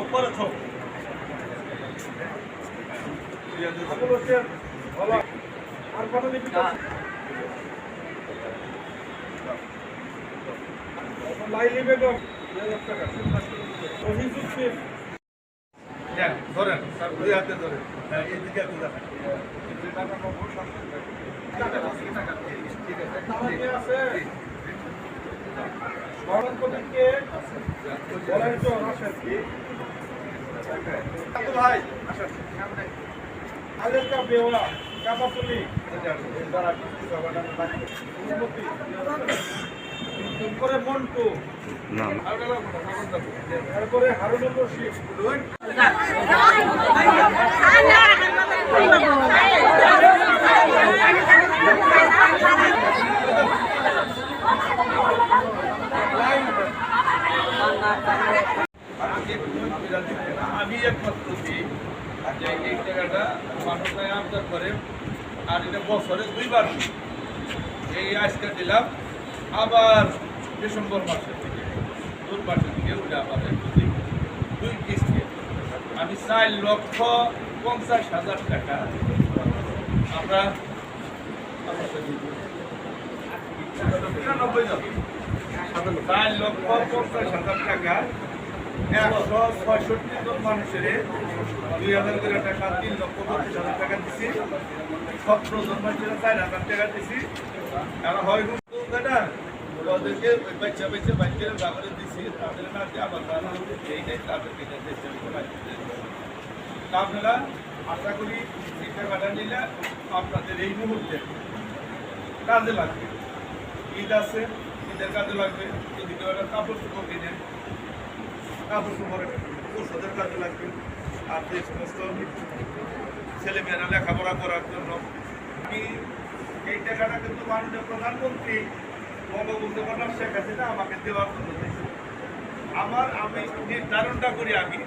ઉપર છો আর কত লাইলি বেগম অভিযোগ শেখ দেন, ধরেন স্যার, দুই হাতে ধরেন হ্যাঁ, এইদিকে একটু দেখান। কে আছে। ভারত প্রতীককে বলেন তো আসেন। কাপাতুলি মন্টু। তারপরে হারুনুর রশিদ। আমি একমাত্র দিই যে এই টাকাটা মানুষরাই আমদার করে। আর এটা বছরে দুইবার। এই আজকে দিলাম। আবার ডিসেম্বর মাসের থেকে জুন মাসের থেকে ওটা একটু দিই। দুই কিস্তি। আমি চার লক্ষ পঞ্চাশ হাজার টাকা আমরা চার লক্ষ পঞ্চাশ হাজার টাকা একশো ছয়ষট্টি জন মানুষের দুই হাজার করে টাকা তিন লক্ষ পঁচিশ হাজার টাকা দিছি। সতেরো জন মানুষের চার হাজার টাকা দিছি। আর হয় ওই বাচ্চা বাচ্চা বাচ্চারা ব্যবহারে দিছি, তাদের দিয়ে আবার তারা এইটাই তাদের দিতে চেষ্টা করতে আপনারা আশা করি এই টাকাটা নিলে আপনাদের এই মুহূর্তে কাজে লাগবে। ঈদ আছে, ঈদের কাজে লাগবে যদি কেউ একটা কাপড় চোপড় কিনেন কাপড় চোপড় ওষুধের কাজে লাগবে, আর যে সমস্ত ছেলেমেয়েরা লেখাপড়া করার জন্য। আমি এই টাকাটা কিন্তু মাননীয় প্রধানমন্ত্রী কন্যা শেখ হাসিনা আমাকে দেওয়ার জন্য আমার আমি নির্ধারণটা করি আমি